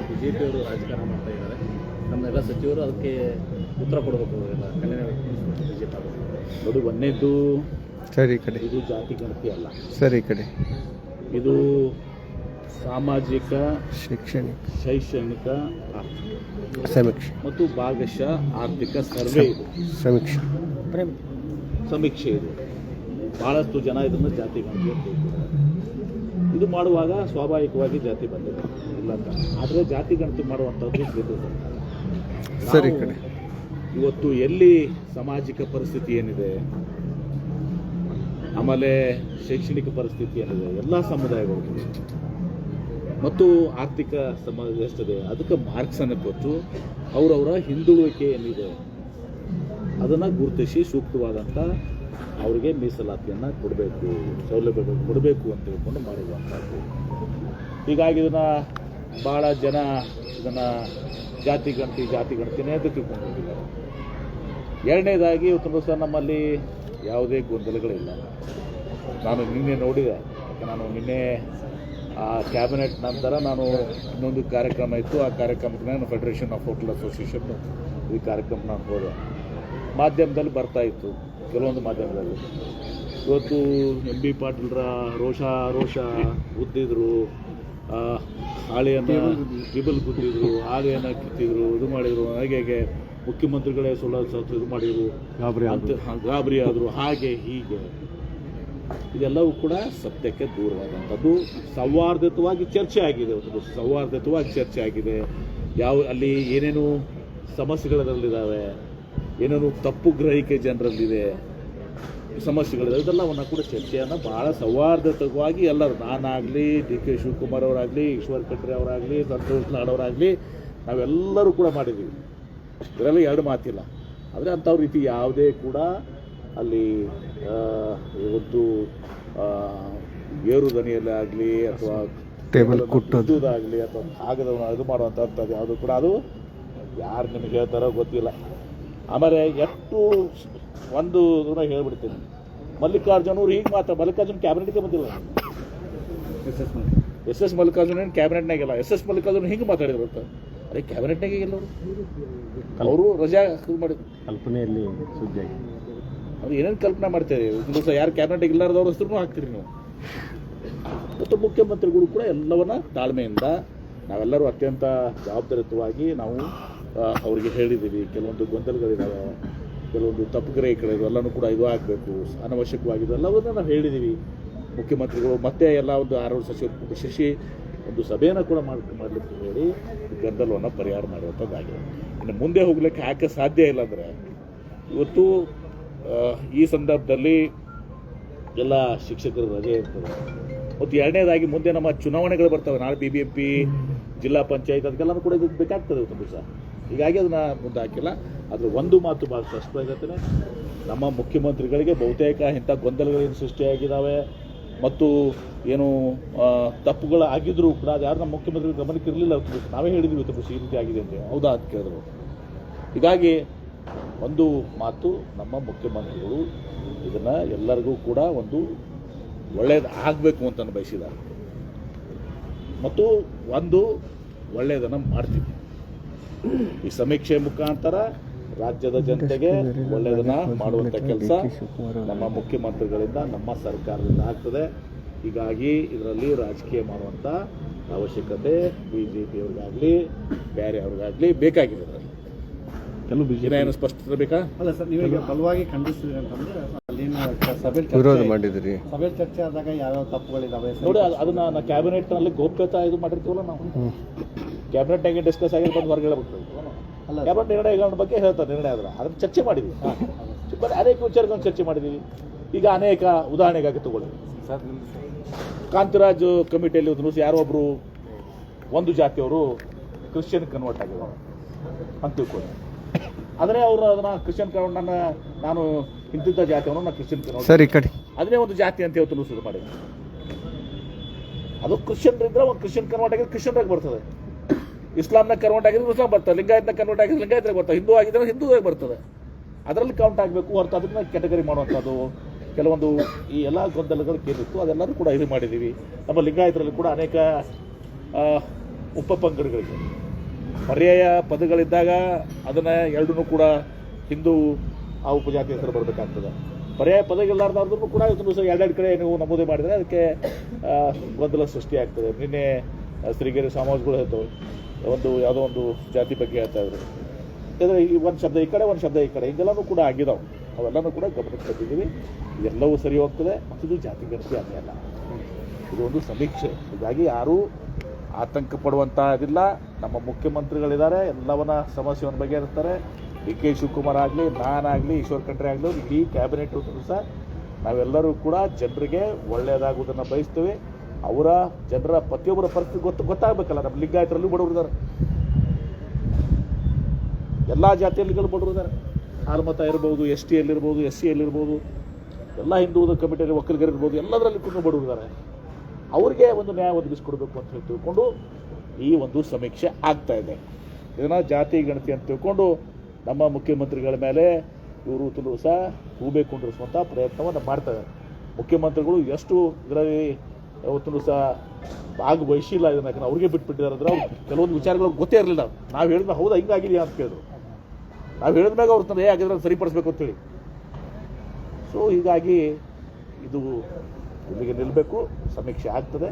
B J ಪಿಯವರು ರಾಜಕಾರಣ ಮಾಡ್ತಾ ಇದ್ದಾರೆ. ನಮ್ಮೆಲ್ಲ ಸಚಿವರು ಅದಕ್ಕೆ ಉತ್ತರ ಕೊಡಬೇಕು ಎಲ್ಲ ಕನ್ನಡ ಬಿ ಜೆ ಪಿ ನೋಡಿ ಒಂದೇದು ಸರಿ ಕಡೆ. ಇದು ಜಾತಿ ಗಣತಿ ಅಲ್ಲ. ಸರಿ ಕಡೆ. ಇದು ಸಾಮಾಜಿಕ ಶೈಕ್ಷಣಿಕ. ಶೈಕ್ಷಣಿಕ ಸಮೀಕ್ಷೆ. ಮತ್ತು ಭಾಗಶಃ ಆರ್ಥಿಕ ಸರ್ವೆ ಇದು. ಸಮೀಕ್ಷೆ. ಸಮೀಕ್ಷೆ ಇದು. ಭಾಳಷ್ಟು ಜನ ಇದನ್ನು ಜಾತಿ ಗಣತಿ ಅಂತ ಹೇಳ್ತಾರೆ. ಇದು ಮಾಡುವಾಗ ಸ್ವಾಭಾವಿಕವಾಗಿ ಜಾತಿ ಬಂದಿದೆ. ಇಲ್ಲ ಅಂತ. ಆದರೆ ಜಾತಿ ಗಣತಿ ಮಾಡುವಂಥದ್ದು ಸರಿ ಕಡೆ ಇವತ್ತು ಎಲ್ಲಿ ಸಾಮಾಜಿಕ ಪರಿಸ್ಥಿತಿ ಏನಿದೆ ಆಮೇಲೆ ಶೈಕ್ಷಣಿಕ ಪರಿಸ್ಥಿತಿ ಏನಿದೆ ಎಲ್ಲ ಸಮುದಾಯಗಳು ಮತ್ತು ಆರ್ಥಿಕ ಸಮಾಜ ಎಷ್ಟಿದೆ ಅದಕ್ಕೆ ಮಾರ್ಕ್ಸನ್ನು ಕೊಟ್ಟು ಅವರವರ ಹಿಂದುಳುವಿಕೆ ಏನಿದೆ ಅದನ್ನು ಗುರುತಿಸಿ ಸೂಕ್ತವಾದಂಥ ಅವರಿಗೆ ಮೀಸಲಾತಿಯನ್ನು ಕೊಡಬೇಕು, ಸೌಲಭ್ಯಗಳು ಕೊಡಬೇಕು ಅಂತ ಹೇಳ್ಕೊಂಡು ಮಾಡಿರುವಂಥದ್ದು ಹೀಗಾಗಿ ಇದನ್ನು ಭಾಳ ಜನ ಇದನ್ನು ಜಾತಿ ಗಣತಿ, ಜಾತಿ ಗಣತಿನೇ ತಿಳ್ಕೊಂಡಿದ್ದಾರೆ ಎರಡನೇದಾಗಿ ತುಂಬ ಸರ್, ನಮ್ಮಲ್ಲಿ ಯಾವುದೇ ಗೊಂದಲಗಳಿಲ್ಲ. ನಾನು ನಿನ್ನೆ ನೋಡಿದೆ ನಾನು ನಿನ್ನೆ, ಆ ಕ್ಯಾಬಿನೆಟ್ ನಂತರ ನಾನು ಇನ್ನೊಂದು ಕಾರ್ಯಕ್ರಮ ಇತ್ತು. ಆ ಕಾರ್ಯಕ್ರಮಕ್ಕೆ ನಾನು ಫೆಡರೇಷನ್ ಆಫ್ ಹೋಟೆಲ್ ಅಸೋಸಿಯೇಷನ್ ಈ ಕಾರ್ಯಕ್ರಮ ನಾನು ಹೋದೆ. ಮಾಧ್ಯಮದಲ್ಲಿ ಬರ್ತಾ ಇತ್ತು ಕೆಲವೊಂದು ಮಾಧ್ಯಮದಲ್ಲಿ. ಇವತ್ತು ಎಂ ಬಿ ಪಾಟೀಲ್ರ ರೋಷ ರೋಷ ಉದ್ದಿದ್ರು ಹಾಳೆಯನ್ನು ಟಿಬಲ್ ಗುದ್ದಿದ್ರು ಹಾಳೆಯನ್ನು ಕಿತ್ತಿದ್ರು ಇದು ಮಾಡಿದ್ರು ಹಾಗೆ ಹೇಗೆ ಮುಖ್ಯಮಂತ್ರಿಗಳೇ ಸುಳ್ಳು ಸತ್ತು ಇದು ಮಾಡಿದ್ರು ಗಾಬರಿ ಅಂತ ಹ- ಗಾಬರಿ ಆದರು ಹಾಗೆ ಹೀಗೆ. ಇದೆಲ್ಲವೂ ಕೂಡ ಸತ್ಯಕ್ಕೆ ದೂರವಾದಂಥದ್ದು. ಸೌಹಾರ್ದಯುತವಾಗಿ ಚರ್ಚೆ ಆಗಿದೆ ಒಂದು ಸೌಹಾರ್ದಯುತವಾಗಿ ಚರ್ಚೆ ಆಗಿದೆ. ಯಾವ ಅಲ್ಲಿ ಏನೇನು ಸಮಸ್ಯೆಗಳಲ್ಲಿದ್ದಾವೆ ಏನೇನು ತಪ್ಪು ಗ್ರಹಿಕೆ ಜನರಲ್ಲಿದೆ ಸಮಸ್ಯೆಗಳಿದೆ ಇದೆಲ್ಲವನ್ನು ಕೂಡ ಚರ್ಚೆಯನ್ನು ಭಾಳ ಸೌಹಾರ್ದಯುತವಾಗಿ ಎಲ್ಲರೂ ನಾನಾಗಲಿ ಡಿ ಕೆ ಶಿವಕುಮಾರ್ ಅವರಾಗಲಿ ಈಶ್ವರ್ ಖಂಡ್ರೆ ಅವರಾಗಲಿ ಸಂತೋಷ್ ನಾಡ್ ಅವರಾಗಲಿ ನಾವೆಲ್ಲರೂ ಕೂಡ ಮಾಡಿದ್ದೀವಿ. ಇದರಲ್ಲಿ ಎರಡು ಮಾತಿಲ್ಲ. ಆದರೆ ಅಂಥವ್ರ ರೀತಿ ಯಾವುದೇ ಕೂಡ ಅಲ್ಲಿ ಒಂದು ಏರು ದನಿಯಲ್ಲಿ ಆಗಲಿ ಅಥವಾ ಟೇಬಲ್ ಕುಟ್ಟೋದು ಕುಟ್ಟೋದಾಗಲಿ ಅಥವಾ ಕಾಗದವನ್ನು ಇದು ಮಾಡುವಂಥದ್ದು ಯಾವುದು ಕೂಡ ಅದು ಯಾರು ನಿಮಗೆ ಹೇಳ್ತಾರೋ ಗೊತ್ತಿಲ್ಲ. ಆಮೇಲೆ ಎಷ್ಟು ಒಂದು ಇದನ್ನ ಹೇಳ್ಬಿಡ್ತೀನಿ. ಮಲ್ಲಿಕಾರ್ಜುನ್ ಅವ್ರು ಹೀಗೆ ಮಾತ್ರ ಮಲ್ಲಿಕಾರ್ಜುನ್ ಕ್ಯಾಬಿನೆಟ್ಗೆ ಬಂದಿಲ್ಲ. ಎಸ್ ಎಸ್ ಮಲ್ಲಿಕಾರ್ಜುನ್ ಏನು ಕ್ಯಾಬಿನೆಟ್ನಾಗಿಲ್ಲ. ಎಸ್ ಎಸ್ ಮಲ್ಲಿಕಾರ್ಜುನ್ ಹಿಂಗೆ ಮಾತಾಡಿದ್ರು ಅಂತ. ಅದೇ ಕ್ಯಾಬಿನೆಟ್ನಾಗೆ ಇಲ್ಲ ಅವರು ಅವರು ರಜಾ ಮಾಡಿದ್ರು ಕಲ್ಪನೆಯಲ್ಲಿ ಸುದ್ದಿ ಅವ್ರು ಏನೇನು ಕಲ್ಪನೆ ಮಾಡ್ತೀರಿ ಒಂದು ದಿವಸ ಯಾರು ಕ್ಯಾಬಿನೆಟ್ ಇಲ್ಲಾರ್ದವ್ರ ಹೆಸರು ಹಾಕ್ತೀರಿ ನೀವು. ಮತ್ತು ಮುಖ್ಯಮಂತ್ರಿಗಳು ಕೂಡ ಎಲ್ಲವನ್ನ ತಾಳ್ಮೆಯಿಂದ ನಾವೆಲ್ಲರೂ ಅತ್ಯಂತ ಜವಾಬ್ದಾರಿಯುತವಾಗಿ ನಾವು ಅವರಿಗೆ ಹೇಳಿದ್ದೀವಿ. ಕೆಲವೊಂದು ಗೊಂದಲಗಳಿದ್ದಾವೆ ಕೆಲವೊಂದು ತಪ್ಪುಗ್ರಹಿಗಳಿವೆ ಎಲ್ಲನೂ ಕೂಡ ಇದು ಆಗಬೇಕು ಅನವಶ್ಯಕವಾಗಿದೆ ಎಲ್ಲವನ್ನೂ ನಾವು ಹೇಳಿದ್ದೀವಿ. ಮುಖ್ಯಮಂತ್ರಿಗಳು ಮತ್ತೆ ಎಲ್ಲ ಒಂದು ಆರೋಗ್ಯ ಸಚಿವರು ಶಶಿ ಒಂದು ಸಭೆಯನ್ನು ಕೂಡ ಮಾಡಿ, ಮಾಡಲಿಕ್ಕೆ ಹೇಳಿ ಗದ್ದಲವನ್ನು ಪರಿಹಾರ ಮಾಡುವಂಥದ್ದಾಗಿದೆ. ಇನ್ನು ಮುಂದೆ ಹೋಗ್ಲಿಕ್ಕೆ ಯಾಕೆ ಸಾಧ್ಯ ಇಲ್ಲ ಅಂದರೆ, ಇವತ್ತು ಈ ಸಂದರ್ಭದಲ್ಲಿ ಎಲ್ಲ ಶಿಕ್ಷಕರು ರಜೆ ಇರ್ತದೆ. ಮತ್ತು ಎರಡನೇದಾಗಿ ಮುಂದೆ ನಮ್ಮ ಚುನಾವಣೆಗಳು ಬರ್ತವೆ. ನಾಳೆ ಬಿ ಬಿ ಎಂ ಪಿ ಜಿಲ್ಲಾ ಪಂಚಾಯತ್ ಅದಕ್ಕೆಲ್ಲ ಕೂಡ ಇದು ಬೇಕಾಗ್ತದೆ ಇವತ್ತು ದಿವಸ. ಹೀಗಾಗಿ ಅದನ್ನು ಮುಂದೆ ಹಾಕಿಲ್ಲ ಆದರೆ ಒಂದು ಮಾತು ಭಾಳ ಸ್ಪಷ್ಟವಾಗಿರ್ತೇನೆ ನಮ್ಮ ಮುಖ್ಯಮಂತ್ರಿಗಳಿಗೆ ಬಹುತೇಕ ಇಂಥ ಗೊಂದಲಗಳೇನು ಸೃಷ್ಟಿಯಾಗಿದ್ದಾವೆ ಮತ್ತು ಏನು ತಪ್ಪುಗಳು ಆಗಿದ್ರೂ ಕೂಡ ಅದು ಯಾರು ನಮ್ಮ ಮುಖ್ಯಮಂತ್ರಿ ಗಮನಕ್ಕೆ ಇರಲಿಲ್ಲ ನಾವೇ ಹೇಳಿದ್ವಿ ದಿವಸ ಈ ರೀತಿ ಆಗಿದೆ ಅಂತ ಹೌದಾ ಅಂತ ಕೇಳಿದ್ರು. ಹೀಗಾಗಿ ಒಂದು ಮಾತು ನಮ್ಮ ಮುಖ್ಯಮಂತ್ರಿಗಳು ಇದನ್ನು ಎಲ್ಲರಿಗೂ ಕೂಡ ಒಂದು ಒಳ್ಳೆಯದು ಆಗಬೇಕು ಅಂತ ಬಯಸಿದ್ದಾರೆ. ಮತ್ತು ಒಂದು ಒಳ್ಳೆಯದನ್ನು ಮಾಡ್ತೀವಿ. ಈ ಸಮೀಕ್ಷೆ ಮುಖಾಂತರ ರಾಜ್ಯದ ಜನತೆಗೆ ಒಳ್ಳೆಯದನ್ನ ಮಾಡುವಂಥ ಕೆಲಸ ನಮ್ಮ ಮುಖ್ಯಮಂತ್ರಿಗಳಿಂದ ನಮ್ಮ ಸರ್ಕಾರದಿಂದ ಆಗ್ತದೆ. ಹೀಗಾಗಿ ಇದರಲ್ಲಿ ರಾಜಕೀಯ ಮಾಡುವಂಥ ಅವಶ್ಯಕತೆ ಬಿ ಜೆ ಪಿಯವ್ರಿಗಾಗಲಿ ಬೇರೆ ಅವ್ರಿಗಾಗಲಿ ಬೇಕಾಗಿದೆ ಇದರಲ್ಲಿ. ಕೆಲವು ಏನು ಸ್ಪಷ್ಟತೆ ಬೇಕಾ? ಅಲ್ಲ ಸರ್ ನೀವೀಗ ಬಲವಾಗಿ ಖಂಡಿಸ್ತೀರಿ ಅಂತಂದ್ರೆ ಅಲ್ಲಿನ ಸಭೆ ವಿರೋಧ ಮಾಡಿದ್ರಿ. ಸಭೆ ಚರ್ಚೆ ಆದಾಗ ಯಾವ್ಯಾವ ತಪ್ಪುಗಳಿದಾವೆ ನೋಡಿ ಅದು- ಅದನ್ನ ನಾ ಕ್ಯಾಬಿನೆಟ್ನಲ್ಲಿ ಗೋಪ್ಯತಾ ಇದು ಮಾಡಿರ್ತೀವಲ್ಲ ನಾವು. ಕ್ಯಾಬಿನೆಟ್ನಾಗೆ ಡಿಸ್ಕಸ್ ಆಗಿ ಬಂದು ಹೊರಗೆ ಹೇಳ್ಬೇಕು ಅಲ್ಲ. ಕ್ಯಾಬಿನೆಟ್ ನಿರ್ಣಯಗಳ ಬಗ್ಗೆ ಹೇಳ್ತಾರೆ ನಿರ್ಣಯ ಅದರ ಅದನ್ನ ಚರ್ಚೆ ಮಾಡಿದ್ವಿ. ಬರೀ ಅನೇಕ ವಿಚಾರಗಳನ್ನು ಚರ್ಚೆ ಮಾಡಿದ್ದೀವಿ. ಈಗ ಅನೇಕ ಉದಾಹರಣೆಗಾಗಿ ತಗೊಳ್ಳಿ. ಸರ್ ಕಾಂತಿರಾಜ್ ಕಮಿಟಿಯಲ್ಲಿ ಒಂದು ದಿವಸ ಯಾರೋ ಒಬ್ಬರು ಒಂದು ಜಾತಿಯವರು ಕ್ರಿಶ್ಚಿಯನ್ ಕನ್ವರ್ಟ್ ಆಗಿದ್ದಾರೆ. ಅಂತ ತಿಳ್ಕೊಳ್ಳಿ. ಆದರೆ ಅವರು ಅದನ್ನ ಕ್ರಿಶ್ಚಿಯನ್ ಕನ್ವರ್ಟ್ ನನ್ನ ನಾನು ಇಂತಿದ್ದ ಜಾತಿಯವನು ನಾನು ಕ್ರಿಶ್ಚಿಯನ್ ಕನ್ವರ್ಟ್ ಸರ್ ಕಡೆ ಅದನ್ನೇ ಒಂದು ಜಾತಿ ಅಂತ ಇವತ್ತು ಶುರು ಮಾಡಿದ್ರು. ಅದು ಕ್ರಿಶ್ಚಿಯನ್ ಇದ್ರೆ ಒಂದು ಕ್ರಿಶ್ಚಿಯನ್ ಕನ್ವರ್ಟ್ ಆಗಿದ್ರೆ ಕ್ರಿಶ್ಚಿಯನ್ರಾಗಿ ಬರ್ತದೆ. ಇಸ್ಲಾಂನ ಕನ್ವರ್ಟ್ ಆಗಿದ್ರೆ ಇಸ್ಲಾಂ ಬರ್ತದೆ, ಲಿಂಗಾಯತ್ನ ಕನ್ವರ್ಟ್ ಆಗಿದ್ರೆ ಲಿಂಗಾಯತ್ರಾಗ ಬರ್ತದೆ. ಹಿಂದೂ ಆಗಿದ್ರೆ ಹಿಂದೂದಾಗ ಬರ್ತದೆ. ಅದರಲ್ಲಿ ಕೌಂಟ್ ಆಗಬೇಕು ಅಂತ ಅದನ್ನ ಕೆಟಗರಿ ಮಾಡುವಂಥದ್ದು, ಕೆಲವೊಂದು ಈ ಎಲ್ಲ ಗೊಂದಲಗಳು ಕೇಳಿತ್ತು. ಅದೆಲ್ಲರೂ ಕೂಡ ಇದು ಮಾಡಿದ್ದೀವಿ. ನಮ್ಮ ಲಿಂಗಾಯತರಲ್ಲಿ ಕೂಡ ಅನೇಕ ಉಪ ಪಂಗಡಗಳಿವೆ. ಪರ್ಯಾಯ ಪದಗಳಿದ್ದಾಗ ಅದನ್ನು ಎರಡನ್ನೂ ಕೂಡ ಹಿಂದೂ ಆ ಉಪಜಾತಿ ಹೆಸರು ಬರಬೇಕಾಗ್ತದೆ. ಪರ್ಯಾಯ ಪದಗಳಿಲ್ಲಾರ್ದವ್ರದ್ದು ಕೂಡ ಇವತ್ತು ದಿವಸ ಎರಡೆರಡು ಕಡೆ ನೀವು ನಮೂದೆ ಮಾಡಿದರೆ ಅದಕ್ಕೆ ಗೊಂದಲ ಸೃಷ್ಟಿಯಾಗ್ತದೆ. ನಿನ್ನೆ ಸಿರಿಗೆರೆ ಸಮಾಜಗಳು ಹೇಳ್ತವೆ ಒಂದು ಯಾವುದೋ ಒಂದು ಜಾತಿ ಬಗ್ಗೆ ಹೇಳ್ತಾ ಇದ್ರು. ಯಾಕಂದರೆ ಈ ಒಂದು ಶಬ್ದ ಈ ಕಡೆ, ಒಂದು ಶಬ್ದ ಈ ಕಡೆ, ಹಿಂಗೆಲ್ಲನೂ ಕೂಡ ಆಗಿದಾವೆ. ಅವೆಲ್ಲನೂ ಕೂಡ ಗಮನಕ್ಕೆ ತಂದಿದ್ದೀವಿ ಎಲ್ಲವೂ ಸರಿ ಹೋಗ್ತದೆ ಮತ್ತು ಇದು ಜಾತಿ ಗಣತಿ ಅಲ್ಲ. ಇದು ಒಂದು ಸಮೀಕ್ಷೆ. ಹೀಗಾಗಿ ಯಾರೂ ಆತಂಕ ಪಡುವಂತಹದಿಲ್ಲ ನಮ್ಮ ಮುಖ್ಯಮಂತ್ರಿಗಳಿದ್ದಾರೆ, ಎಲ್ಲವನ್ನ ಸಮಸ್ಯೆಯನ್ನು ಬಗೆಹರಿಸ್ತಾರೆ. ಡಿ ಕೆ ಶಿವಕುಮಾರ್ ಆಗಲಿ, ನಾನಾಗಲಿ, ಈಶ್ವರ್ ಖಂಡ್ರೆ ಆಗಲಿ ಇಡೀ ಕ್ಯಾಬಿನೆಟ್ ಸಹ ನಾವೆಲ್ಲರೂ ಕೂಡ ಜನರಿಗೆ ಒಳ್ಳೆಯದಾಗುವುದನ್ನು ಬಯಸ್ತೀವಿ. ಅವರ ಜನರ ಪ್ರತಿಯೊಬ್ಬರ ಪರಿಸ್ಥಿತಿ ಗೊತ್ತು ಗೊತ್ತಾಗಬೇಕಲ್ಲ, ನಮ್ಮ ಲಿಂಗಾಯತರಲ್ಲೂ ಬಡವರು ಇದ್ದಾರೆ. ಎಲ್ಲ ಜಾತಿಯಲ್ಲಿಗಳು ಬಡವರು ಇದ್ದಾರೆ. ಆಲ್ಮತ ಇರ್ಬೋದು, ಎಸ್ ಟಿಯಲ್ಲಿರ್ಬೋದು ಎಸ್ ಸಿಯಲ್ಲಿರ್ಬೋದು ಎಲ್ಲ ಹಿಂದೂ ಕಮಿಟಿಯಲ್ಲಿ ಒಕ್ಕಲಿಗರಿರ್ಬೋದು ಎಲ್ಲದರಲ್ಲಿ ಕೂಡ ಬಡವರು ಇದ್ದಾರೆ. ಅವ್ರಿಗೆ ಒಂದು ನ್ಯಾಯ ಒದಗಿಸ್ಕೊಡ್ಬೇಕು ಅಂತ ಹೇಳಿ ತಿಳ್ಕೊಂಡು ಈ ಒಂದು ಸಮೀಕ್ಷೆ ಆಗ್ತಾ ಇದೆ. ಇದನ್ನು ಜಾತಿ, ಗಣತಿ ಅಂತ ತಿಳ್ಕೊಂಡು ನಮ್ಮ ಮುಖ್ಯಮಂತ್ರಿಗಳ ಮೇಲೆ ಇವರು ತುಲು ಸಹ ಹೂಬೇಕು ಕುಂಡಿರಿಸುವಂಥ ಪ್ರಯತ್ನವನ್ನು ಮಾಡ್ತಾರೆ ಮುಖ್ಯಮಂತ್ರಿಗಳು ಎಷ್ಟು ಇದರಲ್ಲಿ ಯಾವತ್ತೂ ಸಹ ಭಾಗವಹಿಸಿಲ್ಲ ಇದನ್ನ ಯಾಕಂದ್ರೆ ಅವ್ರಿಗೆ ಬಿಟ್ಬಿಟ್ಟಿದ್ದಾರೆ ಅಂದ್ರೆ ಅವ್ರು ಕೆಲವೊಂದು ವಿಚಾರಗಳು ಗೊತ್ತೇ ಇರಲಿಲ್ಲ. ನಾವು ಹೇಳಿದ್ರೆ ಹೌದಾ ಹಿಂಗಾಗಿದೆಯಾ ಅಂತ ಕೇಳಿದ್ರು. ನಾವು ಹೇಳಿದ್ಮ್ಯಾಗ ಅವ್ರು ತನ್ನ ಅದನ್ನ ಸರಿಪಡಿಸ್ಬೇಕು ಅಂತೇಳಿ ಸೊ ಹೀಗಾಗಿ ಇದು ಇಲ್ಲಿಗೆ ನಿಲ್ಲಬೇಕು ಸಮೀಕ್ಷೆ ಆಗ್ತದೆ.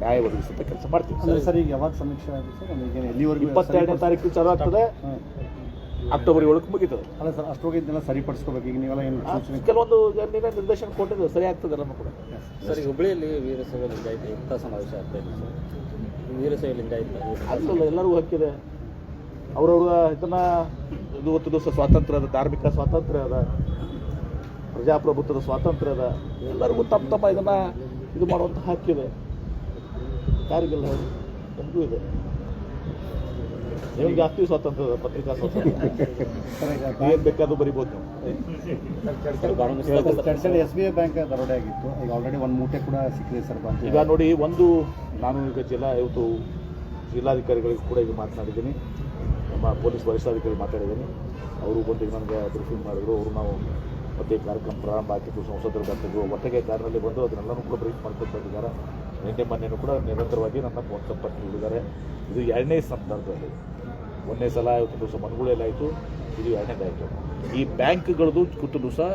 ನ್ಯಾಯ ಒದಗಿಸುತ್ತೆ ಕೆಲಸ ಮಾಡ್ತೀವಿ. ಸರ್ ಈಗ ಯಾವಾಗ ಸಮೀಕ್ಷೆ ಆಗುತ್ತೆ ಇಪ್ಪತ್ತೆರಡನೇ ತಾರೀಕು ಚಾಲು ಆಗ್ತದೆ. ಅಕ್ಟೋಬರ್ ಏಳಕ್ಕೆ ಮುಗಿತದೆ. ಅಲ್ಲ ಸರ್ ಅಷ್ಟೊಳಗೆ ಇದನ್ನೆಲ್ಲ ಸರಿಪಡಿಸ್ಕೋಬೇಕು. ಈಗ ನೀವೆಲ್ಲ ಏನು ಸೂಚನೆ ಕೆಲವೊಂದು ನೀವೇ ನಿರ್ದೇಶನ ಕೊಟ್ಟಿದ್ದು ಸರಿ ಆಗ್ತದೆ ನಮ್ಮ ಕೂಡ. ಸರ್ ಈಗ ಹುಬ್ಬಳ್ಳಿಯಲ್ಲಿ ವೀರಶೈವ ಲಿಂಗಾಯತ ಇಂಥ ಸಮಾವೇಶ ಆಗ್ತಾ ಇದೆ ಸರ್. ವೀರಶೈವ ಲಿಂಗಾಯತ ಎಲ್ಲರೂ ಎಲ್ಲರಿಗೂ ಹಕ್ಕಿದೆ. ಅವ್ರವ್ರ ಇದನ್ನ ಇದು ಇವತ್ತು ದಿವಸ ಸ್ವಾತಂತ್ರ್ಯ ಅದ ಧಾರ್ಮಿಕ ಸ್ವಾತಂತ್ರ್ಯ ಅದ ಪ್ರಜಾಪ್ರಭುತ್ವದ ಸ್ವಾತಂತ್ರ್ಯ ಅದ. ಎಲ್ಲರಿಗೂ ತಮ್ಮ ತಮ್ಮ ಇದನ್ನ ಇದು ಮಾಡುವಂಥ ಹಕ್ಕಿದೆ. ಯಾರಿಗೆಲ್ಲ ಎಲ್ಲರಿಗೂ ನಮಗೂ ಇದೆ. ನಿಮಗೆ ಜಾಸ್ತಿ ಸ್ವಾತಂತ್ರ್ಯ ಪತ್ರಿಕಾ ಸ್ವಾತಂತ್ರ್ಯ ಏನ್ ಬೇಕಾದ್ರೂ ಬರಿಬೋದು. ನೀವು ಎಸ್ ಬಿ ಐ ಬ್ಯಾಂಕ್ ದರೋಡೆ ಆಗಿತ್ತು. ಈಗ ಆಲ್ರೆಡಿ ಒಂದು ಮೂಟೆ ಕೂಡ ಸಿಕ್ಕಿದೆ ಸರ್ ಈಗ ನೋಡಿ ಒಂದು ನಾನು ಈಗ ಜಿಲ್ಲಾ ಇವತ್ತು ಜಿಲ್ಲಾಧಿಕಾರಿಗಳಿಗೆ ಕೂಡ ಈಗ ಮಾತನಾಡಿದ್ದೀನಿ. ನಮ್ಮ ಪೊಲೀಸ್ ವರಿಷ್ಠಾಧಿಕಾರಿ ಮಾತಾಡಿದ್ದೀನಿ. ಅವರು ಬಂದು ನನಗೆ ಬ್ರೀಫಿಂಗ್ ಮಾಡಿದ್ರು. ಅವರು ನಾವು ಮತ್ತೆ ಕಾರ್ಯಕ್ರಮ ಪ್ರಾರಂಭ ಆಗಿದ್ದು ಸಂಸದರು ಬರ್ತಿದ್ರು. ಒಟ್ಟಿಗೆ ಕಾರಿನಲ್ಲಿ ಬಂದು ಅದನ್ನೆಲ್ಲನೂ ಕೂಡ ಬ್ರೀಫ್ ಮಾಡ್ಕೊಂಡು ಬಂದಿದ್ದಾರೆ. ನಿನ್ನೆ ಮೊನ್ನೆನೂ ಕೂಡ ನಿರಂತರವಾಗಿ ನನ್ನ ಫೋನ್ ಸಂಪರ್ಕ ನೀಡಿದ್ದಾರೆ ಇದು ಎರಡನೇ ಸಂದರ್ಭದಲ್ಲಿ. ಒಂದನೇ ಸಲ ಇವತ್ತು ದಿವಸ ಆಯಿತು, ಇದು ಎರಡನೇದಾಯಿತು ಈ ಬ್ಯಾಂಕ್ಗಳದ್ದು ಕೂತು ಸಹ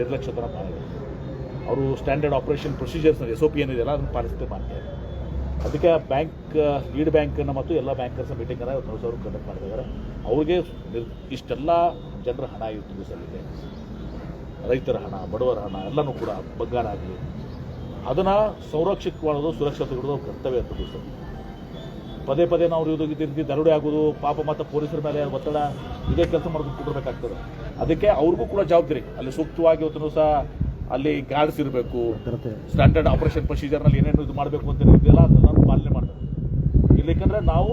ನಿರ್ಲಕ್ಷ್ಯತನ ಮಾಡಿದೆ. ಅವರು standard operation procedures S O P ಏನಿದೆಯಲ್ಲ ಅದನ್ನು ಪಾಲಿಸದೆ ಮಾಡ್ತಾರೆ ಅದಕ್ಕೆ ಬ್ಯಾಂಕ್ ಲೀಡ್ ಬ್ಯಾಂಕನ್ನು ಮತ್ತು ಎಲ್ಲ ಬ್ಯಾಂಕರ್ಸ್ ಮೀಟಿಂಗನ್ನು ಇವತ್ತು ಅವರು ಕಂಡಕ್ಟ್ ಮಾಡಿದ್ದಾರೆ ಅವ್ರಿಗೆ ಇಷ್ಟೆಲ್ಲ ಜನರ ಹಣ ಇವತ್ತು ದಿವಸಲ್ಲಿದೆ ರೈತರ ಹಣ, ಬಡವರ ಹಣ, ಎಲ್ಲನೂ ಕೂಡ ಬಂಗಾರ ಆಗಲಿ. ಅದನ್ನು ಸಂರಕ್ಷಿತವಾಗೋದು ಸುರಕ್ಷಿತಗೊಳ್ಳೋದು ಕರ್ತವ್ಯ ಅಂತ ದಿವಸ ಪದೇ ಪದೇ ನಾವು ಇದು ದರೋಡೆ ಆಗೋದು ಪಾಪ ಮತ್ತು ಪೊಲೀಸರ ಮೇಲೆ ಒತ್ತಡ ಇದೇ ಕೆಲಸ ಮಾಡೋದು ಕೂಡಬೇಕಾಗ್ತದೆ ಅದಕ್ಕೆ ಅವ್ರಿಗೂ ಕೂಡ ಜವಾಬ್ದಾರಿ. ಅಲ್ಲಿ ಸೂಕ್ತವಾಗಿ ಇವತ್ತು ಸಹ ಅಲ್ಲಿ ಗಾರ್ಡ್ಸ್ ಇರಬೇಕು. ಸ್ಟ್ಯಾಂಡರ್ಡ್ ಆಪರೇಷನ್ ಪ್ರೊಸೀಜರ್ನಲ್ಲಿ ಏನೇನು ಇದು ಮಾಡಬೇಕು ಅಂತ ಇದೆಯಲ್ಲ ಅದನ್ನು ಪಾಲನೆ ಮಾಡಬೇಕು ಇಲ್ಲಿಕಂದ್ರೆ ನಾವು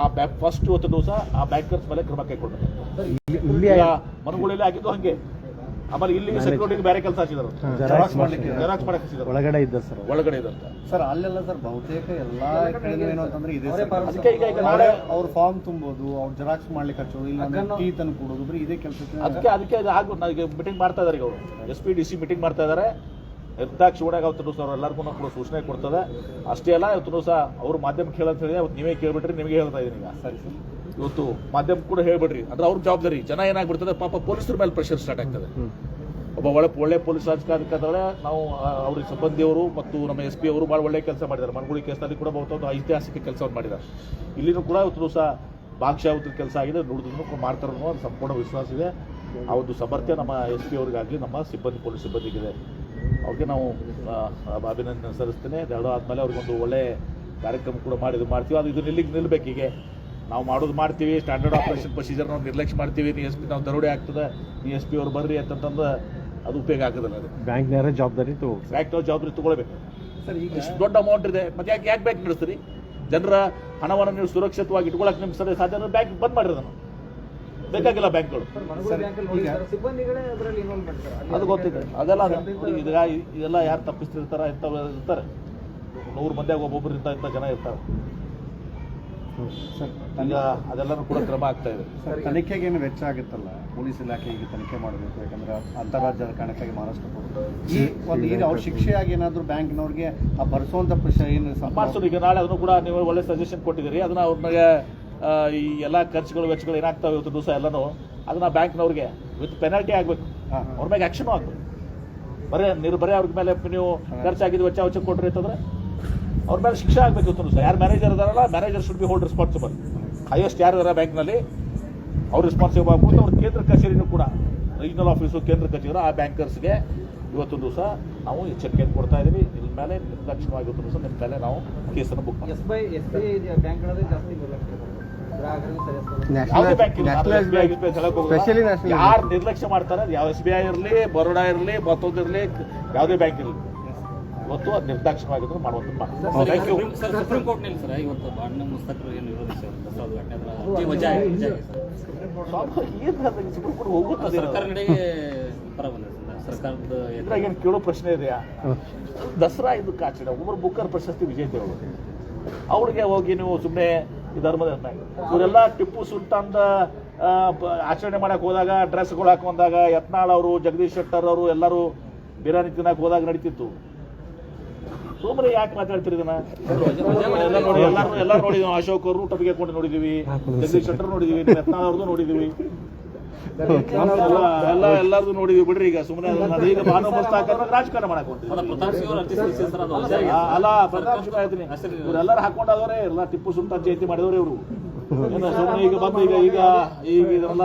ಆ ಬ್ಯಾಕ್ ಫಸ್ಟ್ ಇವತ್ತು ಸಹ ಆ ಬ್ಯಾಂಕರ್ಸ್ ಮೇಲೆ ಕ್ರಮ ಕೈಗೊಳ್ಬೇಕು. ಈಗ ಮನಗಳಲ್ಲಿ ಆಗಿದ್ದು ಹಂಗೆ. ಆಮೇಲೆ ಇಲ್ಲಿ ಸೆಕ್ಯೂರಿಟಿಗೆ ಬೇರೆ ಕೆಲಸ ಹಚ್ಚಿದ್ರು. ಜೆರಾಕ್ಸ್ ಮಾಡ್ಲಿಕ್ಕೆ ಜೆರಾಕ್ಸ್ ಮಾಡಕ್ಕೆ ಹಚ್ಚಿದ್ರು. ಒಳಗಡೆ ಇದ್ದ ಸರ್ ಒಳಗಡೆ ಇದ್ದಂತ ಸರ್ ಅಲ್ಲೆಲ್ಲ ಸರ್ ಬಹುತೇಕ ಎಲ್ಲಾ ಕಡೆನೂ ಏನು ಅಂತಂದ್ರೆ ಇದೆ ಸರ್. ಅದಕ್ಕೆ ಈಗ ಈಗ ನಾಳೆ ಅವ್ರ ಫಾರ್ಮ್ ತುಂಬೋದು ಅವ್ರು ಜೆರಾಕ್ಸ್ ಮಾಡ್ಲಿಕ್ಕೆ ಹಚ್ಚೋದು ಇಲ್ಲ ಟೀ ತಂದು ಕೊಡೋದು ಬರೀ ಇದೇ ಕೆಲಸಕ್ಕೆ ಅದಕ್ಕೆ ಅದಕ್ಕೆ ಅದು ಆಗ ನನಗೆ ಮೀಟಿಂಗ್ ಮಾಡ್ತಾ ಇದ್ದಾರೆ ಈಗ ಅವರು. S P D C meeting ಮಾಡ್ತಾ ಇದ್ದಾರೆ ನಿರ್ದಾಕ್ಷ ಒಳಗೆ ಅವತ್ತು ಸರ್ ಅವ್ರು. ಎಲ್ಲರಿಗೂ ಕೂಡ ಸೂಚನೆ ಕೊಡ್ತದೆ. ಅಷ್ಟೇ ಅಲ್ಲ ಇವತ್ತು ಸಹ ಅವ್ರು ಮಾಧ್ಯಮಕ್ಕೆ ಹೇಳಂತ ಹೇಳಿ ಅವತ್ತು ನೀವೇ ಕೇಳ್ಬಿಟ್ರಿ ನಿಮಗೆ ಹೇಳ್ತಾ ಇದ್ದೀನಿ ಈಗ. ಸರಿ ಸರ್. ಇವತ್ತು ಮಾಧ್ಯಮ ಕೂಡ ಹೇಳ್ಬಿಡ್ರಿ. ಅಂದ್ರೆ ಅವ್ರ ಜವಾಬ್ದಾರಿ. ಜನ ಏನಾಗ್ಬಿಡ್ತದೆ ಪಾಪ ಪೊಲೀಸರ ಮೇಲೆ ಪ್ರೆಷರ್ ಸ್ಟಾರ್ಟ್ ಆಗ್ತದೆ. ಒಬ್ಬ ಒಳ್ಳೆ ಒಳ್ಳೆ ಪೊಲೀಸ್ ಅಧಿಕಾರಿಗಳೇ ನಾವು ಅವ್ರಿಗೆ ಸಿಬ್ಬಂದಿಯವರು ಮತ್ತು ನಮ್ಮ ಎಸ್ ಪಿ ಅವರು ಭಾಳ ಒಳ್ಳೆ ಕೆಲಸ ಮಾಡಿದ್ದಾರೆ. ಮನಗುಳಿ ಕೇಸ್ನಲ್ಲಿ ಕೂಡ ಬಹುತೇಕ ಐತಿಹಾಸಿಕ ಕೆಲಸವನ್ನು ಮಾಡಿದ್ದಾರೆ. ಇಲ್ಲಿನೂ ಕೂಡ ಇವತ್ತು ದಿವಸ ಉತ್ತರ ಕೆಲಸ ಆಗಿದೆ. ನುಡಿದ್ರು ಮಾಡ್ತಾರೆ ಅನ್ನೋ ಸಂಪೂರ್ಣ ವಿಶ್ವಾಸ ಇದೆ. ಆ ಒಂದು ಸಮರ್ಥ್ಯ ನಮ್ಮ ಎಸ್ ಪಿ ಅವರಿಗಾಗಲಿ, ನಮ್ಮ ಸಿಬ್ಬಂದಿ, ಪೊಲೀಸ್ ಸಿಬ್ಬಂದಿಗಿದೆ. ಅವ್ರಿಗೆ ನಾವು ಅಭಿನಂದನೆ ಸಲ್ಲಿಸ್ತೇನೆ. ಎರಡು ಆದಮೇಲೆ ಅವ್ರಿಗೊಂದು ಒಳ್ಳೆ ಕಾರ್ಯಕ್ರಮ ಕೂಡ ಮಾಡಿದ್ದು ಮಾಡ್ತೀವಿ. ಅದು ಇದು ನಿಲ್ಲಿಗೆ ನಿಲ್ಬೇಕು ಹೀಗೆ. ನಾವು ಮಾಡೋದು ಮಾಡ್ತೀವಿ. ಸ್ಟ್ಯಾಂಡರ್ಡ್ ಆಪರೇಷನ್ ಪ್ರೊಸೀಜರ್ ನಾವು ನಿರ್ಲಕ್ಷ್ಯ ಮಾಡ್ತೀವಿ. ನೀ ಎಸ್ ಪಿ ನಾವು ದರೋಡೆ ಆಗ್ತದೆ. ನೀ ಎಸ್ ಪಿ ಅವ್ರು ಬರ್ರಿ ಅಂತಂತಂದು ಅದು ಉಪಯೋಗ ಆಗೋದಲ್ಲ ಅದು. ಬ್ಯಾಂಕ್ನವರೇ ಜವಾಬ್ದಾರಿ ತಗೋ. ಬ್ಯಾಂಕ್ ಜವಾಬ್ದಾರಿ ತಗೊಳ್ಬೇಕು. ಸರ್ ಈಗ ಇಷ್ಟು ದೊಡ್ಡ ಅಮೌಂಟ್ ಇದೆ ಮತ್ತೆ ಯಾಕೆ ಯಾಕೆ ಬ್ಯಾಂಕ್ ನಡೆಸ್ತೀರಿ? ಜನರ ಹಣವನ್ನು ನೀವು ಸುರಕ್ಷಿತವಾಗಿ ಇಟ್ಕೊಳಕ್ಕೆ ನಿಮ್ಗೆ ಸರಿ ಸಾಧ್ಯ ಅಂದ್ರೆ ಬ್ಯಾಂಕ್ ಬಂದ್ ಮಾಡಿರಿ ನಾನು ಬೇಕಾಗಿಲ್ಲ ಬ್ಯಾಂಕ್ಗಳು. ಅದು ಗೊತ್ತಿದೆ. ಅದೆಲ್ಲ ಈಗ ಇದೆಲ್ಲ ಯಾರು ತಪ್ಪಿಸ್ತಿರ್ತಾರೆ ಇಂಥವ್ರು ಇರ್ತಾರೆ. ನೂರು ಮಂದಿಯಾಗ ಒಬ್ಬೊಬ್ರು ಇಂಥ ಇಂಥ ಜನ ಇರ್ತಾರೆ. ಈಗ ಅದೆಲ್ಲನೂ ಕೂಡ ಕ್ರಮ ಆಗ್ತಾ ಇದೆ. ಸರ್ ತನಿಖೆಗೆ ಏನು ವೆಚ್ಚ ಆಗುತ್ತಲ್ಲ? ಪೊಲೀಸ್ ಇಲಾಖೆಗೆ ಈಗ ತನಿಖೆ ಮಾಡಬೇಕು ಯಾಕಂದ್ರೆ ಅಂತಾರಾಜ್ಯದ ಕಾರಣಕ್ಕಾಗಿ ಮಹಾರಾಷ್ಟ್ರ. ಈ ಒಂದು ಈಗ ಅವ್ರ ಶಿಕ್ಷೆಯಾಗಿ ಏನಾದರೂ ಬ್ಯಾಂಕ್ನವ್ರಿಗೆ ಆ ಭರಿಸುವಂಥ ಪ್ರಶ್ನೆ ಏನು ಮಾಡಿಸೋದು ಈಗ ನಾಳೆ ಅದನ್ನು ಕೂಡ ನೀವು ಒಳ್ಳೆ ಸಜೆಷನ್ ಕೊಟ್ಟಿದ್ದೀರಿ. ಅದನ್ನು ಅವ್ರಿಗೆ ಈ ಎಲ್ಲ ಖರ್ಚುಗಳು ವೆಚ್ಚಗಳು ಏನಾಗ್ತವೆ ಇವತ್ತು ದಿವಸ ಎಲ್ಲನೂ ಅದನ್ನು ಬ್ಯಾಂಕ್ನವ್ರಿಗೆ ವಿತ್ ಪೆನಾಲ್ಟಿ ಆಗಬೇಕು. ಅವ್ರ ಮೇಲೆ ಆ್ಯಕ್ಷನ್ ಆಗಬೇಕು. ಬರೇ ನೀರು ಬರೀ ಅವ್ರ ಮೇಲೆ ನೀವು ಖರ್ಚಾಗಿದ್ದು ವೆಚ್ಚ ವೆಚ್ಚ ಕೊಟ್ರಿ ಅಂತಂದ್ರೆ ಅವ್ರ ಮೇಲೆ ಶಿಕ್ಷೆ ಆಗಬೇಕು ಇವತ್ತು ದಿವಸ ಯಾರು ಮ್ಯಾನೇಜರ್ ಇದಾರಲ್ಲ manager should be hold responsible highest ಯಾರು ಇದಾರೆ ಬ್ಯಾಂಕ್ನಲ್ಲಿ ಅವ್ರು ರೆಸ್ಪಾನ್ಸಿಬಲ್ ಆಗ್ಬೋದು ಅವ್ರ ಕೇಂದ್ರ ಕಚೇರಿನೂ ಕೂಡ. ರೀಜನಲ್ ಆಫೀಸು ಕೇಂದ್ರ ಕಚೇರಿ ಆ ಬ್ಯಾಂಕರ್ಸ್ಗೆ ಇವತ್ತು ದಿವಸ ನಾವು ಎಚ್ಚರಿಕೆಯನ್ನು ಕೊಡ್ತಾ ಇದ್ದೀವಿ ಇದ್ರ ಮೇಲೆ ನಿರ್ಲಕ್ಷ್ಯವಾಗಿ ಇವತ್ತು ದಿವಸ ನಿಮ್ಮ ಮೇಲೆ ನಾವು ಕೇಸನ್ನು ಬುಕ್ ಮಾಡ್ತೀವಿ. S by S B I ಬ್ಯಾಂಕ್ಗಳದೇ ಜಾಸ್ತಿ ಯಾರು ನಿರ್ಲಕ್ಷ್ಯ ಮಾಡ್ತಾರೆ? ಅದು ಯಾವ ಎಸ್ ಬಿ ಐ ಇರಲಿ ಬರೋಡಾ ಇರಲಿ ಮತ್ತೊಂದು ಇರಲಿ ಯಾವುದೇ ಬ್ಯಾಂಕ್ ಇರಲಿ. ಇವತ್ತು ಅದು ನಿರ್ದಾಕ್ಷಿಣ್ಯವಾಗಿದ್ದು ಮಾಡುವಂಥದ್ದು ಮಾಡಿ ಥ್ಯಾಂಕ್ ಯು ಸರ್ ಸುಪ್ರೀಂ ಕೋರ್ಟ್ನಲ್ಲಿ ಸರ್ ಇವತ್ತು ಬಾಂಡ್ನ ಮುಸ್ತಕರು ಏನು ಅದರ ಅರ್ಜಿ ವಜಾ. ಏನು ಸುಪ್ರೀಂ ಕೋರ್ಟ್ ಹೋಗುತ್ತೆ ಸರ್ಕಾರ ನಡೆಗೆ ಪರ ಬಂದಿದೆ ಸರ್. ಸರ್ಕಾರದ ಇದ್ರಾಗ ಏನು ಕೇಳೋ ಪ್ರಶ್ನೆ ಇದೆಯಾ ದಸರಾ ಇದು ಕಾಚಿಡ ಒಬ್ಬರು ಬುಕ್ಕರ್ ಪ್ರಶಸ್ತಿ ವಿಜೇತೆಗಳು ಅವ್ರಿಗೆ ಹೋಗಿ ನೀವು ಸುಮ್ಮನೆ ಈ ಧರ್ಮದ ಇವರೆಲ್ಲ ಟಿಪ್ಪು ಸುಲ್ತಾನ್ದ ಆ, ಆಚರಣೆ ಮಾಡಕ್ಕೆ ಹೋದಾಗ ಡ್ರೆಸ್ಗಳು ಹಾಕೊಂಡಾಗ ಯತ್ನಾಳ್ ಅವರು ಜಗದೀಶ್ ಶೆಟ್ಟರ್ ಅವರು ಎಲ್ಲರೂ ಬಿರಿಯಾನಿ ತಿನ್ನಕ್ಕೆ ಹೋದಾಗ ನಡೀತಿತ್ತು. ಸುಮ್ಮನೆ ಯಾಕೆ ಮಾತಾಡ್ತೀರಿ ಇದನ್ನ? ಎಲ್ಲ ನೋಡಿ ಎಲ್ಲರೂ ಎಲ್ಲ ನೋಡಿದ್ವಿ ಅಶೋಕ್ ಅವರು ಟಪಿಗೆ ಕೊಂಡು ನೋಡಿದೀವಿ. ಜಗದೀಶ್ ಶೆಟ್ಟರ್ ನೋಡಿದೀವಿ. ಯತ್ನಾಳ್ ಅವ್ರದ್ದು ನೋಡಿದೀವಿ. ಎಲ್ಲ ಎಲ್ಲ ಎಲ್ಲರದು ನೋಡಿದೀವಿ. ಬಿಡ್ರಿ ಈಗ ಸುಮ್ಮನೆ ಈಗ ಭಾನು ಮುಸ್ತಾಕರ್ ರಾಜಕಾರಣ ಮಾಡಕ್. ಅಲ್ಲ ಪ್ರತಾಪ್ ಶಿವ ಹೇಳ್ತೀನಿ. ಇವರೆಲ್ಲರೂ ಹಾಕೊಂಡಾದವ್ರೆ ಎಲ್ಲ ಟಿಪ್ಪು ಸುಲ್ತಾನ್ ಜಯಂತಿ ಮಾಡಿದವ್ರೆ ಇವರು. ಸುಮ್ಮನೆ ಈಗ ಬಂದು ಈಗ ಈಗ ಈಗ ಇದೆಲ್ಲ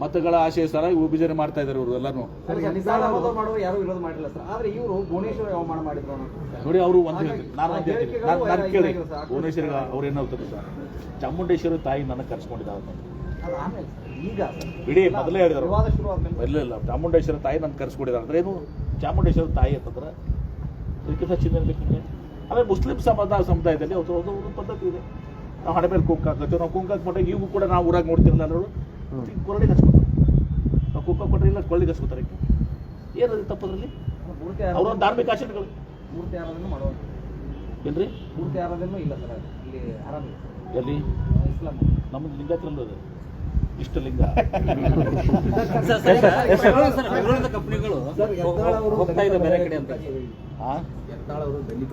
ಮತಗಳ ಆಶಯ ಸರ ವಿಭಜನೆ ಮಾಡ್ತಾ ಇದಾರೆ ಇವರು ಎಲ್ಲಾನು ಯಾರು ವಿರೋಧ ಮಾಡಿಲ್ಲ ಸರ್. ಆದ್ರೆ ಇವರು ಭುವನೇಶ್ವರ ಅವಮಾನ ಮಾಡಿದ್ರು ನೋಡಿ ಅವರು ಒಂದು ನಾನು ಒಂದು ನಾನು ಕೇಳಿ ಭುವನೇಶ್ವರಿಗೆ ಅವ್ರು ಏನು ಹೇಳ್ತಾರೆ ಸರ್ ಚಾಮುಂಡೇಶ್ವರಿ ತಾಯಿ ನನಗೆ ಕರ್ಸ್ಕೊಂಡಿದ್ದಾರೆ ಈಗ ಇಡೀ ಮೊದಲೇ ಹೇಳಿದ್ರು. ಇಲ್ಲ ಇಲ್ಲ. ಚಾಮುಂಡೇಶ್ವರ ತಾಯಿ ನನ್ನ ಕರ್ಸ್ಕೊಂಡಿದ್ದಾರೆ ಅಂದ್ರೆ ಏನು? ಚಾಮುಂಡೇಶ್ವರ ತಾಯಿ ಅಂತಂದ್ರೆ ಇದಕ್ಕಿಂತ ಚಿನ್ನ ಬೇಕು ನಿಮಗೆ. ಆಮೇಲೆ ಮುಸ್ಲಿಂ ಸಮುದಾಯ ಸಮುದಾಯದಲ್ಲಿ ಅವ್ರದ್ದು ಒಂದು ಪದ್ಧತಿ ಇದೆ. ನಾವು ಹಣೆ ಮೇಲೆ ಕುಂಕ ಹಾಕತ್ತೇವೆ ನಾವು ಕುಂಕ ಹಾಕ್ಬಿಟ್ಟಾಗ ಈಗೂ ಕೂಡ ನಾವು ಊರಾಗ ನೋಡ್ತಿರಲ್ಲ ಕೊರಳಿಗೆ ಹಚ್ಕೋತಾರೆ ನಾವು ಕುಂಕ ಕೊಟ್ಟರೆ ಇಲ್ಲ ಕೊರಳಿಗೆ ಹಚ್ಕೋತಾರೆ ಏನದು ತಪ್ಪದ್ರಲ್ಲಿ ಅವರ ಧಾರ್ಮಿಕ ಆಚರಣೆಗಳು. ಮೂರ್ತಿ ಆರಾಧನೆ ಮಾಡೋದು ಏನ್ರಿ ಮೂರ್ತಿ ಆರಾಧನೆ ಇಲ್ಲ ಸರ್ ಇಲ್ಲಿ ಆರಾಮ ಎಲ್ಲಿ? ಇಸ್ಲಾಂ ನಮ್ಮದು ಲಿಂಗಾಯತ್ರಲ್ಲಿ ಅದು. ಇಷ್ಟು ಲಿಂಗ. ಕಂಪ್ನಿಗಳು ಹೋಗ್ತಾ ಇದೆ ಬೇರೆ ಕಡೆ ಅಂತ. ಅವರು ಏನ್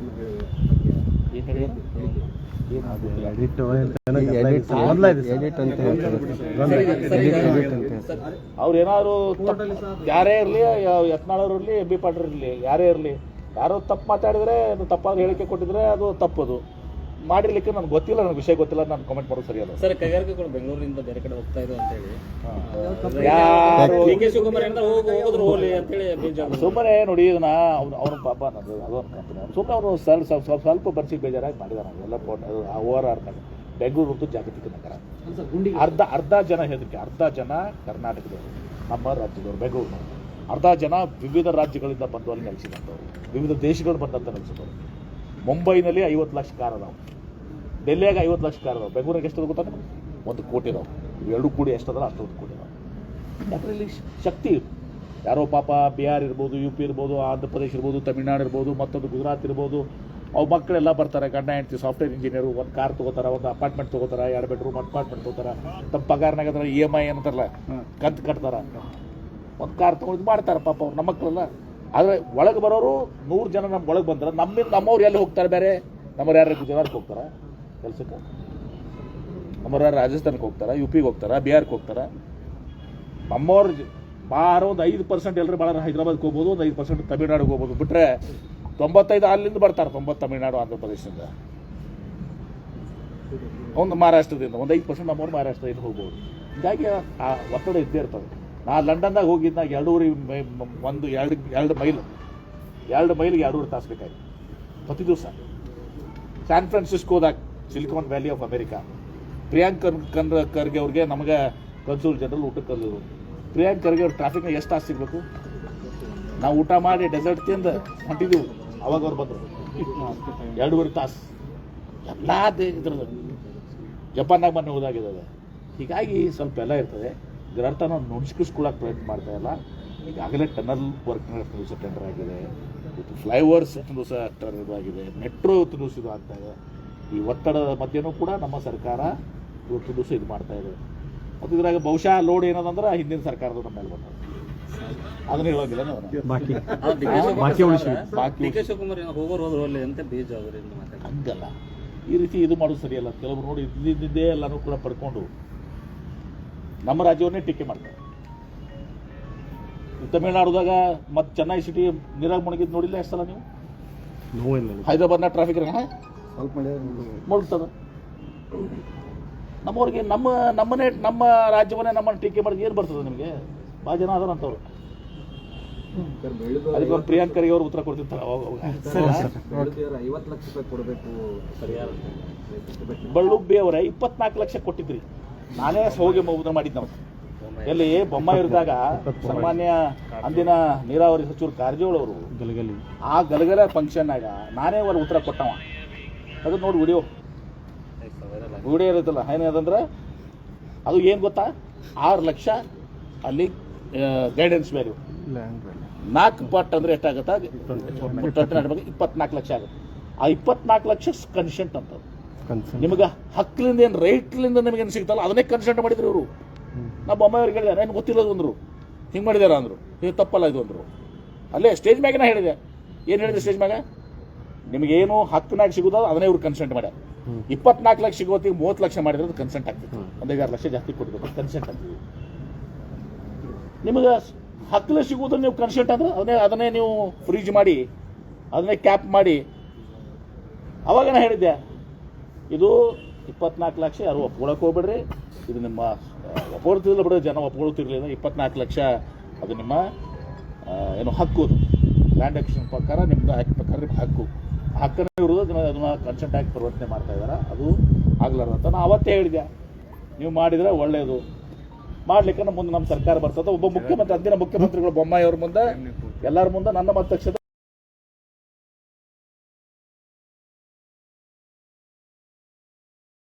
ಅವ್ರು ಏನಾದ್ರು ಯಾರೇ ಇರಲಿ ಯತ್ನಾಳವ್ರು ಇರಲಿ ಬಿ ಪಾಟೀಲ್ ಇರಲಿ, ಯಾರೇ ಇರಲಿ, ಯಾರೋ ತಪ್ಪು ಮಾತಾಡಿದ್ರೆ, ಅದು ತಪ್ಪಾದ ಹೇಳಿಕೆ ಕೊಟ್ಟಿದ್ರೆ ಅದು ತಪ್ಪದು. ಮಾಡಿರ್ಲಿಕ್ಕೆ ನನಗೆ ಗೊತ್ತಿಲ್ಲ ನನಗೆ ವಿಷಯ ಗೊತ್ತಿಲ್ಲ ನಾನು ಕಾಮೆಂಟ್ ಮಾಡೋದು ಸರಿಯಲ್ಲ. ಸರ್ ಕೈಗಾರಿಕೆಗಳು ಬೆಂಗಳೂರಿಂದ ಬೇರೆ ಕಡೆ ಹೋಗ್ತಾ ಇದೆ ಅಂತ ಹೇಳಿ. ಯಾರು ಸುಮ್ಮನೆ ನೋಡಿ ಇದನ್ನ ಅವ್ನು ಅವ್ನ ಪಾಪ ನಂದು ಅದೊಂದು ಕಂಪನಿ ಸುಮ್ಮನೆ ಅವರು ಸ್ವಲ್ಪ ಸ್ವಲ್ಪ ಸ್ವಲ್ಪ ಬರ್ಸಿ ಬೇಜಾರಾಗಿ ಮಾಡಿದಾರೆ ಎಲ್ಲ ಓವರ್ ಆರ್ ಬೆಂಗಳೂರು ಮತ್ತು ಜಾಗತಿಕ ನಗರ. ಅರ್ಧ ಅರ್ಧ ಜನ ಹೆದರಿಕೆ. ಅರ್ಧ ಜನ ಕರ್ನಾಟಕದವರು. ನಮ್ಮ ರಾಜ್ಯದವರು ಬೆಂಗಳೂರಿನವರು. ಅರ್ಧ ಜನ ವಿವಿಧ ರಾಜ್ಯಗಳಿಂದ ಬಂದು ಅಲ್ಲಿ ನೆಲೆಸಿದಂಥವ್ರು. ವಿವಿಧ ದೇಶಗಳು ಬಂದಂತ ನೆಲೆಸಿದವರು. ಮುಂಬೈನಲ್ಲಿ ಐವತ್ತು ಲಕ್ಷ ಕಾರ್ ಅದಾವೆ. ಡೆಲ್ಲಿಯಾಗ ಐವತ್ತು ಲಕ್ಷ ಕಾರ್ ಅದಾವೆ. ಬೆಂಗಳೂರಿಗೆ ಎಷ್ಟು ಗೊತ್ತಾ? ಒಂದು ಕೋಟಿ ಅದಾವೆ. ಇವೆರಡು ಕೂಡಿ ಎಷ್ಟದಲ್ಲ ಅಷ್ಟೊಂದು ಕೋಟಿ ಅದಾವೆ. ಯಾಕಂದ್ರೆ ಶಕ್ತಿ ಇದೆ. ಯಾರೋ ಪಾಪ ಬಿಹಾರ್ ಇರ್ಬೋದು ಯು ಪಿ ಇರ್ಬೋದು ಆಂಧ್ರ ಪ್ರದೇಶ ಇರ್ಬೋದು ತಮಿಳ್ನಾಡು ಇರ್ಬೋದು ಮತ್ತೊಂದು ಗುಜರಾತ್ ಇರ್ಬೋದು. ಅವು ಮಕ್ಕಳೆಲ್ಲ ಬರ್ತಾರೆ ಗಂಡ ಹೆಂಡ್ತಿ ಸಾಫ್ಟ್ವೇರ್ ಇಂಜಿನಿಯರು ಒಂದು ಕಾರ್ ತೊಗೋತಾರೆ ಒಂದು ಅಪಾರ್ಟ್ಮೆಂಟ್ ತೊಗೋತಾರೆ ಎರಡು ಬೆಡ್ರೂಮ್ ಅಪಾರ್ಟ್ಮೆಂಟ್ ತೊಗೋತಾರೆ. ತಮ್ಮ ಪಗಾರನಾಗ ಅದ್ರ ಇ ಎಂ ಐ ಅಂತಾರಲ್ಲ ಕಂತು ಕಟ್ತಾರೆ. ಒಂದು ಕಾರ್ ತೊಗೊಂಡು ಮಾಡ್ತಾರೆ ಪಾಪ ಅವ್ರು ನಮ್ಮ ಮಕ್ಕಳೆಲ್ಲ ಆದರೆ ಒಳಗೆ ಬರೋರು ನೂರು ಜನ ನಮ್ಮ ಒಳಗೆ ಬಂದ್ರೆ ನಮ್ಮಿಂದ ನಮ್ಮವ್ರು ಎಲ್ಲಿ ಹೋಗ್ತಾರೆ ಬೇರೆ? ನಮ್ಮವ್ರು ಯಾರು ಗುಜರಾತ್ಗೆ ಹೋಗ್ತಾರೆ? ಕೆಲಸಕ್ಕೆ? ನಮ್ಮವ್ರು ಯಾರು ರಾಜಸ್ಥಾನಕ್ಕೆ ಹೋಗ್ತಾರೆ? ಯು ಪಿಗೆ ಹೋಗ್ತಾರೆ? ಬಿಹಾರ್ಗೆ ಹೋಗ್ತಾರೆ? ನಮ್ಮವ್ರ ಬಾರ ಒಂದು ಐದು ಪರ್ಸೆಂಟ್ ಎಲ್ಲರೂ ಭಾಳ ಹೈದರಾಬಾದ್ಗೆ ಹೋಗ್ಬೋದು, ಒಂದು ಐದು ಪರ್ಸೆಂಟ್ ತಮಿಳ್ನಾಡಿಗೆ ಹೋಗ್ಬೋದು. ಬಿಟ್ಟರೆ ತೊಂಬತ್ತೈದು ಅಲ್ಲಿಂದ ಬರ್ತಾರೆ, ತೊಂಬತ್ತು ತಮಿಳ್ನಾಡು ಆಂಧ್ರ ಪ್ರದೇಶದಿಂದ ಒಂದು ಮಹಾರಾಷ್ಟ್ರದಿಂದ, ಒಂದು ಐದು ಪರ್ಸೆಂಟ್ ನಮ್ಮವ್ರು ಮಹಾರಾಷ್ಟ್ರದಿಂದ ಹೋಗ್ಬೋದು. ಹೀಗಾಗಿ ಆ ಒತ್ತಡ ಇದ್ದೇ ಇರ್ತದೆ. ನಾ ಲಂಡನ್ದಾಗ ಹೋಗಿದ್ದಾಗ ಎರಡೂವರೆ ಒಂದು ಎರಡು ಎರಡು ಮೈಲ್, ಎರಡು ಮೈಲ್ಗೆ ಎರಡೂವರೆ ತಾಸು ಬೇಕಾಗಿತ್ತು ಪ್ರತಿ ದಿವಸ San ಫ್ರಾನ್ಸಿಸ್ಕೋದಾಗ Silicon Valley of America. Priyank ಕರ್ ಕನ್ರ ಖರ್ಗೆ ಅವ್ರಿಗೆ ನಮಗೆ ಕನ್ಸೂಲ್ ಜನರಲ್ ಊಟಕ್ಕೆ ಕಲಿದ್ರು ಪ್ರಿಯಾಂಕ್ ಖರ್ಗೆ ಅವ್ರು ಟ್ರಾಫಿಕ್ನಾಗ ಎಷ್ಟು ತಾಸು ಸಿಗಬೇಕು? ನಾವು ಊಟ ಮಾಡಿ ಡೆಸರ್ಟ್ ತಿಂದು ಹೊಂಟಿದ್ದೆವು ಅವಾಗ ಅವ್ರು ಬಂದರು. ಎರಡೂವರೆ ತಾಸು. ಎಲ್ಲ ಇದ್ರದ್ದು ಜಪಾನಾಗ ಮೊನ್ನೆ ಹೋದಾಗಿದೆ ಹೀಗಾಗಿ ಸ್ವಲ್ಪ ಎಲ್ಲ ಇರ್ತದೆ. ಇದರ ಅರ್ಥ ನಾವು ನುಣಸ್ಕಿಸ್ಕೊಳ್ಳೋಕೆ ಪ್ರಯತ್ನ ಮಾಡ್ತಾ ಇಲ್ಲ. ಈಗಾಗಲೇ ಟನಲ್ ವರ್ಕ್ ದಿವಸ ಟೆಂಡರ್ ಆಗಿದೆ. ಇವತ್ತು ಫ್ಲೈಓವರ್ಸ್ ಎಷ್ಟು ದಿವಸ ಟೆಂಡರ್ ಆಗಿದೆ ಮೆಟ್ರೋ ಇವತ್ತು ದಿವಸ ಇದು ಆಗ್ತಾ ಇದೆ. ಈ ಒತ್ತಡದ ಮಧ್ಯೆನೂ ಕೂಡ ನಮ್ಮ ಸರ್ಕಾರ ಇವತ್ತು ದಿವಸ ಇದು ಮಾಡ್ತಾ ಇದೆ. ಮತ್ತು ಇದ್ರಾಗ ಬಹುಶಃ ಲೋಡ್ ಏನದಂದ್ರೆ ಹಿಂದಿನ ಸರ್ಕಾರದ ನಮ್ಮ ಮೇಲೆ ಬಂದ ಅದನ್ನ ಹೇಳೋಂಗಿಲ್ಲ ಹಂಗಲ್ಲ. ಈ ರೀತಿ ಇದು ಮಾಡೋದು ಸರಿಯಲ್ಲ ಕೆಲವರು ನೋಡಿ ಇದ್ದಿದ್ದೇ ಎಲ್ಲನೂ ಕೂಡ ಪಡ್ಕೊಂಡು ನಮ್ಮ ರಾಜ್ಯವನ್ನೇ ಟೀಕೆ ಮಾಡ್ತಾರೆ. ತಮಿಳ್ನಾಡುದಾಗ ಮತ್ತು ಚೆನ್ನೈ ಸಿಟಿ ನೀರಾಗ ಮುಣಗಿದ್ ನೋಡಿಲ್ಲ ಎಷ್ಟು ಸಲ ನೀವು? ಹೈದರಾಬಾದ್ನ ಟ್ರಾಫಿಕ್ ಮುಳುಗ್ತದ. ನಮ್ಮವ್ರಿಗೆ ನಮ್ಮ ನಮ್ಮನೆ ನಮ್ಮ ರಾಜ್ಯವನ್ನೇ ನಮ್ಮನ್ನು ಟೀಕೆ ಮಾಡಿದ್ರೆ ಏನು ಬರ್ತದೆ ನಿಮಗೆ? ಭಾಳ ಜನ ಅದಾರ ಅಂತವ್ರು. ಅದಕ್ಕೆ ಅವ್ರು ಪ್ರಿಯಾಂಕ್ ಖರ್ಗೆ ಅವ್ರು ಉತ್ತರ ಕೊಡ್ತಿರ್ತಾರೆ ಅವಾಗ ಅವಾಗ. ಬಳ್ಳುಬ್ಬಿ ಅವರ ಇಪ್ಪತ್ನಾಲ್ಕು ಲಕ್ಷ ಕೊಟ್ಟಿದ್ರಿ. ನಾನೇ ಹೋಗಿ ಮುದ್ರ ಮಾಡಿದ್ದು ನಾವು ಎಲ್ಲಿ ಬೊಮ್ಮ ಇರಿದಾಗ ಸಾಮಾನ್ಯ ಅಂದಿನ ನೀರಾವರಿ ಸಚಿವರು ಕಾರಜೋಳ ಅವರು ಗಲಗಲಿ. ಆ ಗಲಗಲ ಫಂಕ್ಷನ್ನಾಗ ನಾನೇ ಅವ್ರ ಉತ್ತರ ಕೊಟ್ಟವ. ಅದು ನೋಡಿ ವಿಡಿಯೋ. ವಿಡಿಯೋ ಇರುತ್ತಲ್ಲ ಏನದಂದ್ರೆ ಅದು ಏನು ಗೊತ್ತಾ? ಆರು ಲಕ್ಷ ಅಲ್ಲಿ ಗೈಡೆನ್ಸ್ ವ್ಯಾಲ್ಯೂ ನಾಲ್ಕು ಪಟ್ ಅಂದ್ರೆ ಎಷ್ಟಾಗುತ್ತೆ? ಇಪ್ಪತ್ನಾಲ್ಕು ಲಕ್ಷ ಆಗುತ್ತೆ. ಆ ಇಪ್ಪತ್ನಾಲ್ಕು ಲಕ್ಷ ಕನ್ಸೆಂಟ್ ಅಂತ ನಿಮಗೆ ಹಕ್ಕಲಿಂದ ಏನು ರೈಟ್ಲಿಂದ ಏನು ಸಿಗ್ತಲ್ಲ? ಅದನ್ನೇ ಕನ್ಸೆಂಟ್ ಮಾಡಿದ್ರು ಇವರು. ಅಮ್ಮ ಬೊಮ್ಮಾಯಿಯವ್ರಿಗೆ ಹೇಳಿದೆ ಏನು ಗೊತ್ತಿಲ್ಲದು ಅಂದರು. ಹಿಂಗೆ ಮಾಡಿದಾರ ಅಂದರು. ಇದು ತಪ್ಪಲ್ಲ ಇದು ಅಂದರು. ಅಲ್ಲೇ ಸ್ಟೇಜ್ ಮ್ಯಾಗ ನಾ ಹೇಳಿದೆ. ಏನು ಹೇಳಿದೆ ಸ್ಟೇಜ್ ಮ್ಯಾಗ? ನಿಮಗೇನು ಹಕ್ಕಿನಾಗ ಸಿಗೋದು ಅದನ್ನೇ ಇವ್ರು ಕನ್ಸೆಂಟ್ ಮಾಡ್ಯಾರ. ಇಪ್ಪತ್ನಾಲ್ಕು ಲಕ್ಷ ಸಿಗೋತಿಗೆ ಮೂವತ್ತು ಲಕ್ಷ ಮಾಡಿದ್ರೆ ಅದು ಕನ್ಸೆಂಟ್ ಆಗ್ತಿತ್ತು. ಒಂದು ಐದಾರು ಲಕ್ಷ ಜಾಸ್ತಿ ಕೊಡ್ಬೇಕು ಕನ್ಸೆಂಟ್ ಆಗ್ತದೆ ನಿಮಗೆ ಹಕ್ಕಲೆ ಸಿಗೋದು ನೀವು ಕನ್ಸೆಂಟ್ ಅಂದ್ರೆ ಅದನ್ನೇ ಅದನ್ನೇ ನೀವು ಫ್ರೀಜ್ ಮಾಡಿ ಅದನ್ನೇ ಕ್ಯಾಪ್ ಮಾಡಿ. ಅವಾಗ ನಾ ಹೇಳಿದ್ದೆ ಇದು ಇಪ್ಪತ್ನಾಲ್ಕು ಲಕ್ಷ ಯಾರು ಒಪ್ಕೊಳಕ್ಕೆ ಹೋಗ್ಬೇಡ್ರಿ. ಇದು ನಿಮ್ಮ ಒಪ್ಕೊಳ್ತಿರ್ಲಿಲ್ಲ ಬಿಡ್ರಿ ಜನ ಒಪ್ಕೊಳ್ತಿರ್ಲಿಲ್ಲ ಇಪ್ಪತ್ನಾಲ್ಕು ಲಕ್ಷ ಅದು ನಿಮ್ಮ ಏನು ಹಕ್ಕು ಅದು. ಲ್ಯಾಂಡ್ ಆಕ್ಷನ್ ಪ್ರಕಾರ ನಿಮ್ಮದು ಆ್ಯಕ್ಟ್ ಪ್ರಕಾರ ನಿಮ್ಮ ಹಕ್ಕು. ಹಕ್ಕನ ವಿರುದ್ಧ ಇರೋದು ಅದನ್ನ ಅದನ್ನ ಕನ್ಸೆಂಟ್ ಆಗಿ ಪರಿವರ್ತನೆ ಮಾಡ್ತಾ ಇದ್ದಾರೆ ಅದು ಆಗ್ಲಾರ್ದು ಅಂತ ನಾನು ಅವತ್ತೇ ಹೇಳಿದೆ ನೀವು ಮಾಡಿದರೆ ಒಳ್ಳೆಯದು ಮಾಡ್ಲಿಕ್ಕೆ ಮುಂದೆ ನಮ್ಮ ಸರ್ಕಾರ ಬರ್ತದೆ. ಒಬ್ಬ ಮುಖ್ಯಮಂತ್ರಿ ಅಂದಿನ ಮುಖ್ಯಮಂತ್ರಿಗಳು ಬೊಮ್ಮಾಯಿ ಅವ್ರ ಮುಂದೆ ಎಲ್ಲರ ಮುಂದೆ ನನ್ನ ಮತಕ್ಷೇತ್ರ